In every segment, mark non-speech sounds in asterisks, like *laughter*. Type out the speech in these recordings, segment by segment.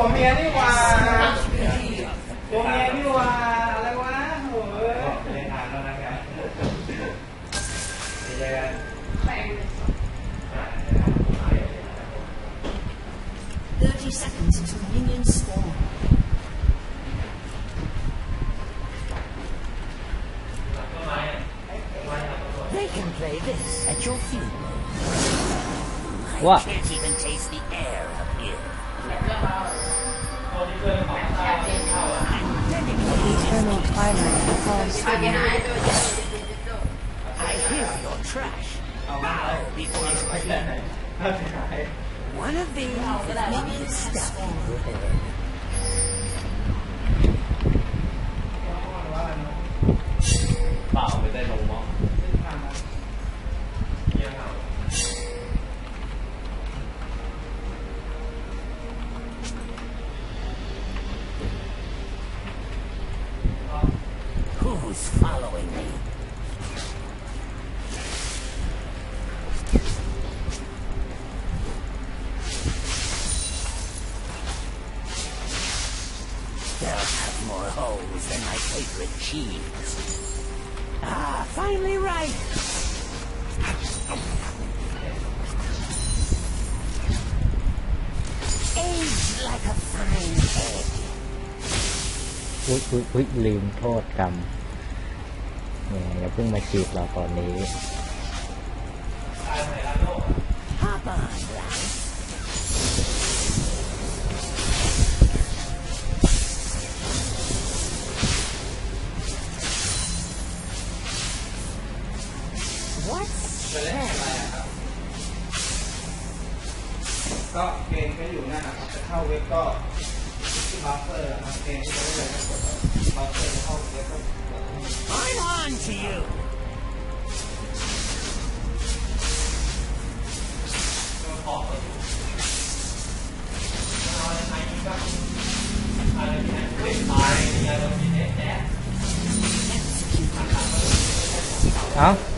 ตัวเมียนี่หว่าตัวเมียนี่หว่าอะไรวะโอ้ยเรียนถามแล้วนะครับเดี๋ยวเจอกัน30 seconds until minions spawn. They can play this at your feet. What? I hear your trash. Bow before you begin. One of these maybe a step. Bow, but they don't want. More holes than my favorite cheese. Ah, finally right. Aged like a fine egg. อุ๊ยอุ๊ยอุ๊ยลืมโทษกรรมเนี่ยอย่าเพิ่งมาจีบเราตอนนี้ อยู่นะครับจะเข้าเว็บก็ที่บัฟเฟอร์นะครับเกณฑ์ที่จะได้เลยกดบัฟเฟอร์เข้าเว็บก็กด I'm on to you. เอ้า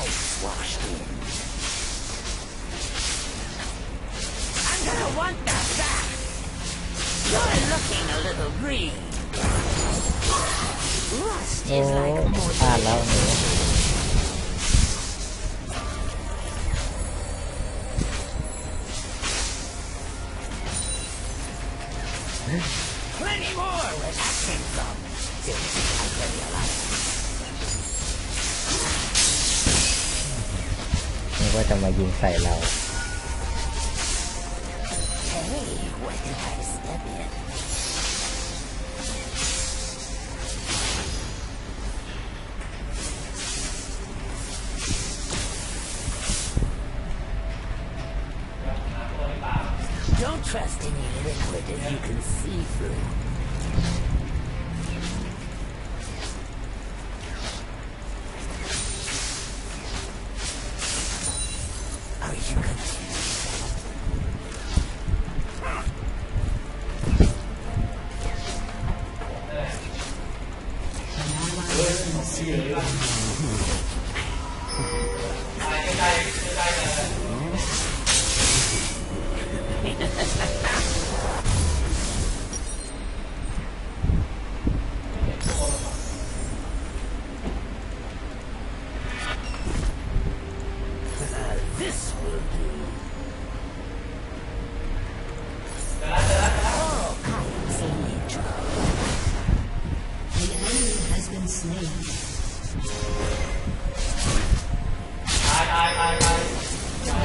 Washed I'm gonna want that back. You're looking a little green. Rust is like a love. Plenty more where that came from. กว่าจะมายิงใส่เรา Don't trust any liquid that you can see through.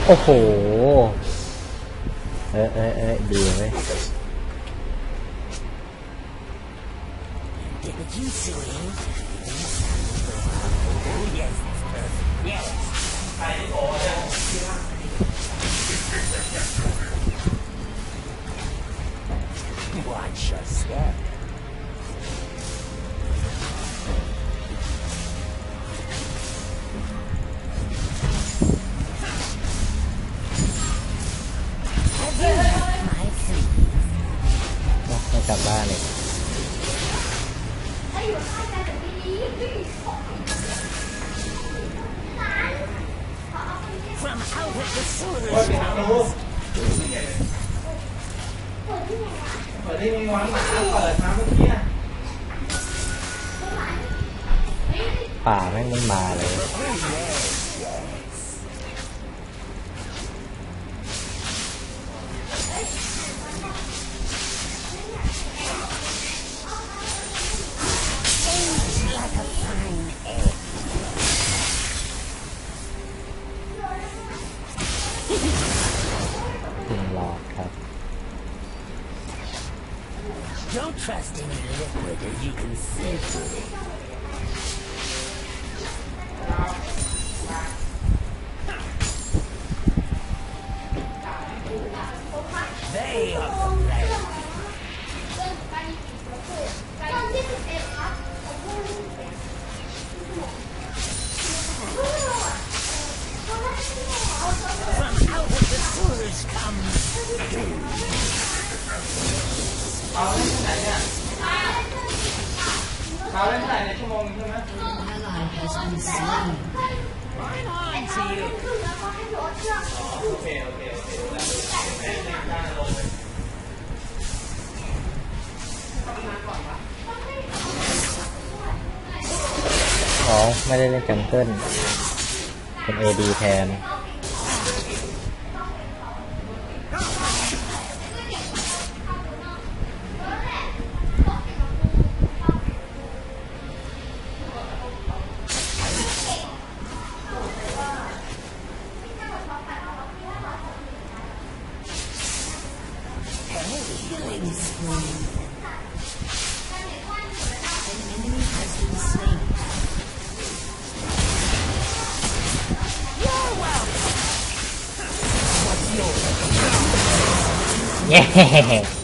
โอ้โห เออเออเออดีไหม Watch your step. ป่าแม่งมันมาเลย ได้เล่นจัมเกิลเป็น AD แทน Yeah. *laughs*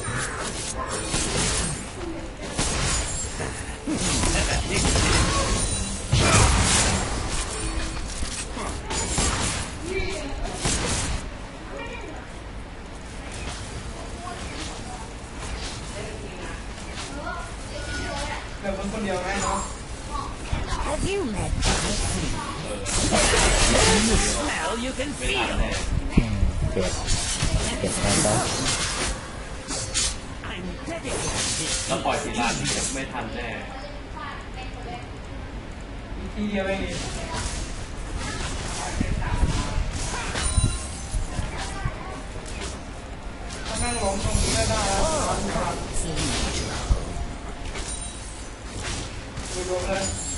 program.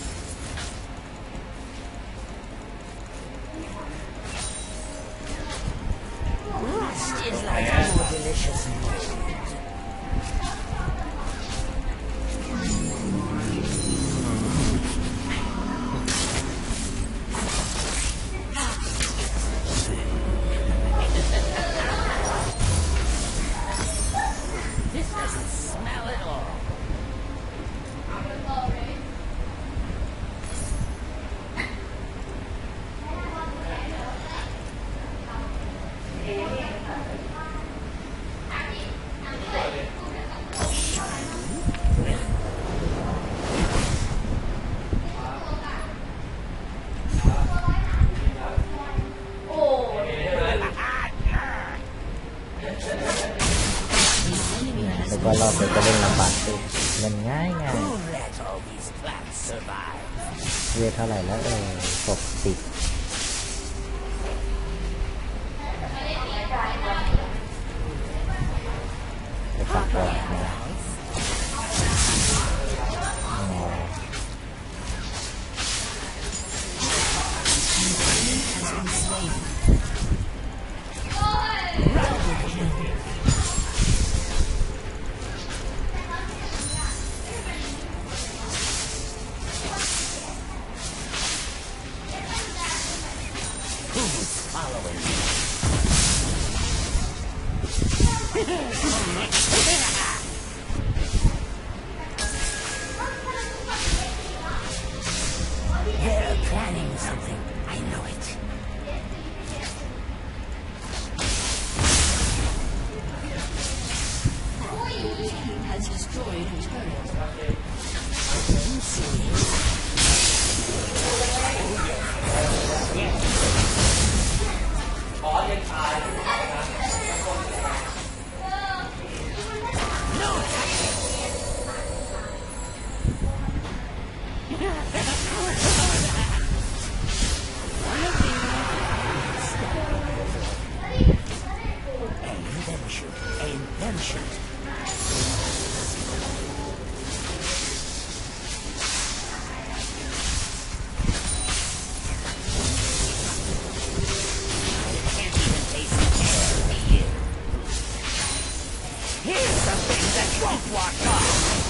Here's something that won't walk off.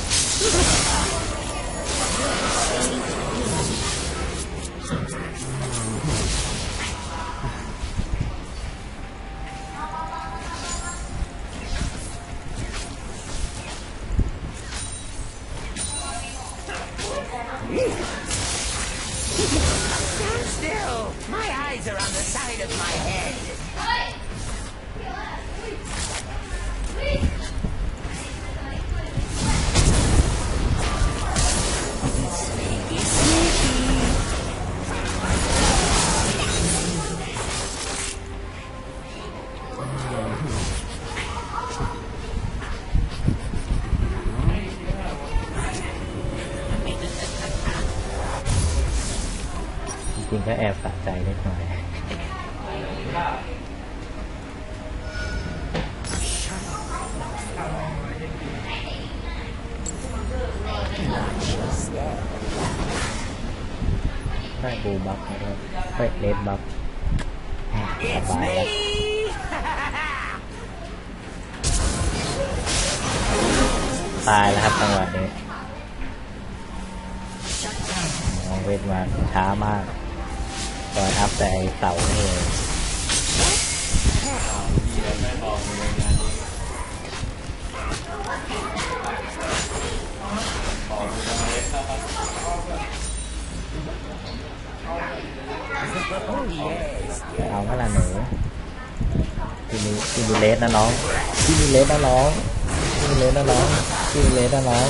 Stand still! My eyes are on the side of my head. ก็แอบสะใจเล็กน้อยได้บูบัฟแล้วก็เฮ้ยเลดบัฟสบายตายแล้วครับจังหวะนี้มองเวทมาช้ามาก ตอนอัพแต่ไอเสาเองไม่บอกเลยงานนี้บอกเลยครับ Oh, yes. เอาเมื่อไหร่หนูที่มีที่มีเลสนะน้องที่มีเลสนะน้องที่มีเลสนะน้องที่มีเลสนะน้อง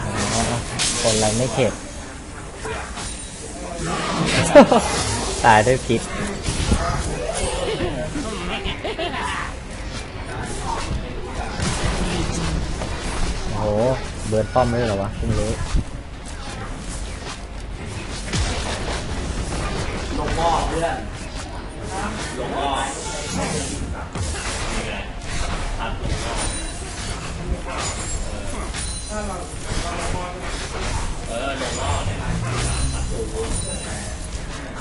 อ๋อคนอะไรไม่เข็ด ตายด้วยพิษโอ้โห เบิร์ดป้อมไม่ได้หรอวะเพิ่รู้ลงหม้อเพื่อนลงหม้อนี่อเออลงหม้อเนี่ย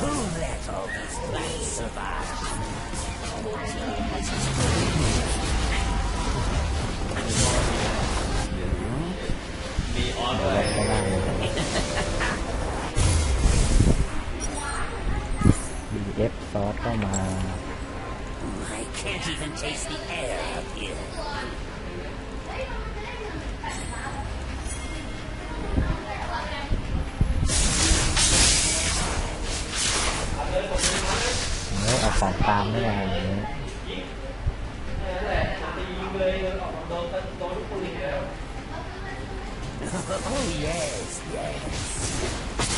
Who let all these plants survive? Be. I can't even taste the air up here. เนื้อเอาของตามไม่มาอย่างนี้ Oh, yes, yes.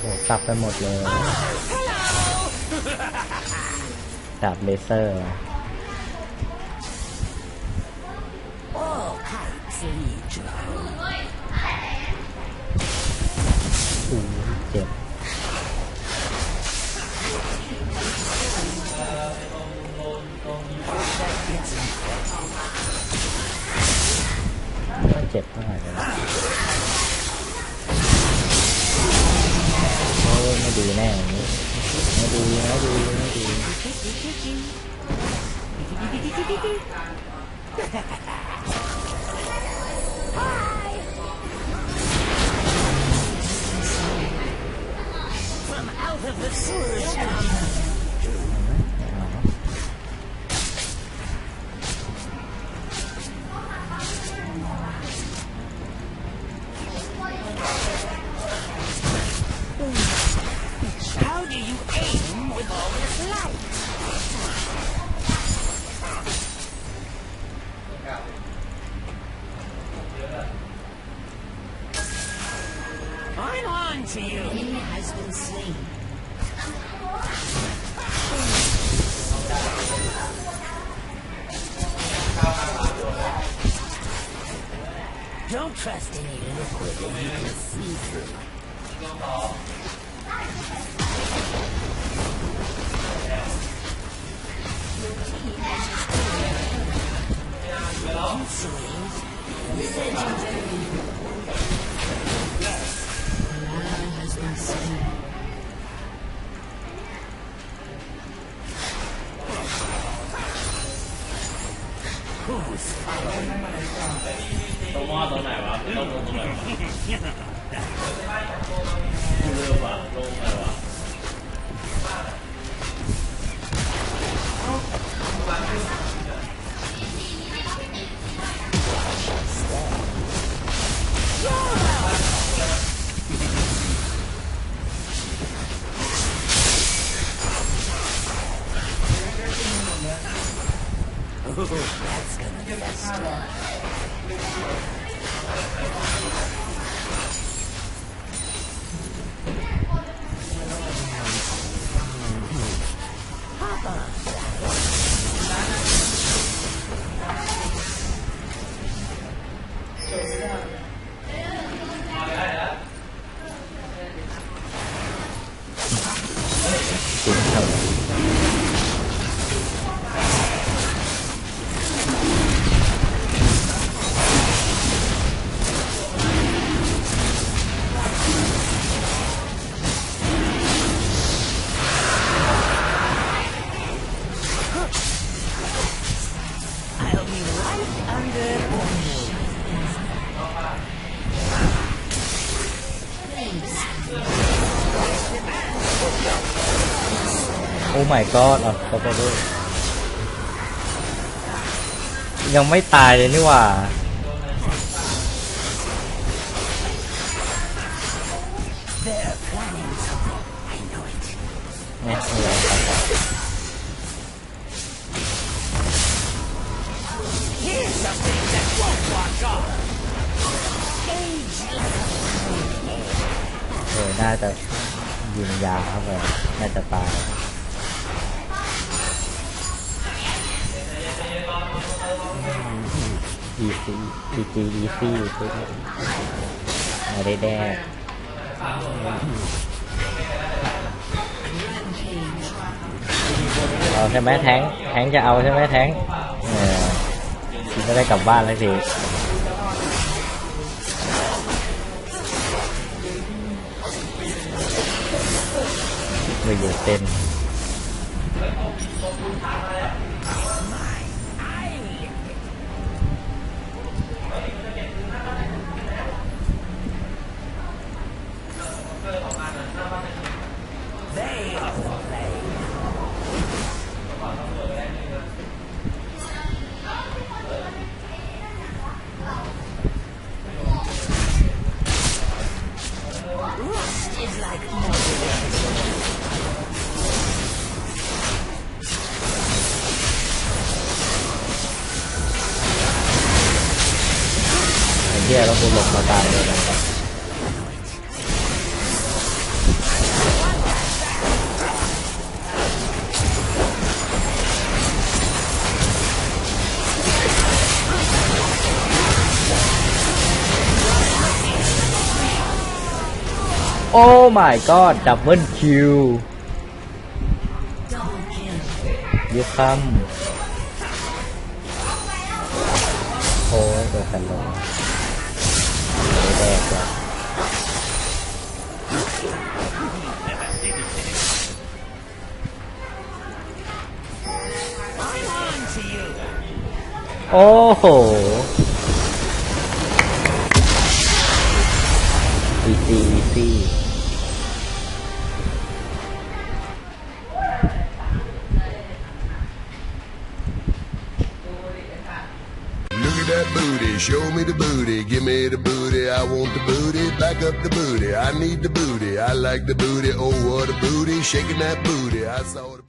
โอ้กลับไปหมดเลย ดับเลเซอร์ All pipes lead to home. อู้เจ็บเจ็บเท่าไหร่เลยนะโอ้ไม่ดีแน่ どうやど。Don't trust any liquid that you can see through. Ally has been slain. Yeah. *laughs* my god อะเขาไปด้วยยังไม่ตายเลยนี่หว่าเออน่าจะยิงยาเข้าไปน่าจะตาย อีซีอีจีอีซี่คือไม่ได้แดกเอาใช่ไหมแทงแทงจะเอาใช่ไหมแทงเออคิดไม่ได้กลับบ้านแล้วสิไม่อยู่เต้น เหี้ยแล้วกูหลบมาตายเลยนะ อ้ my god ดับเบิลคิว Double kill. ยูคัมโอ้ยตัวกันลงไม่แดกว่ะโอ้โห want the booty, back up the booty, I need the booty, I like the booty, oh what a booty, shaking that booty, I saw the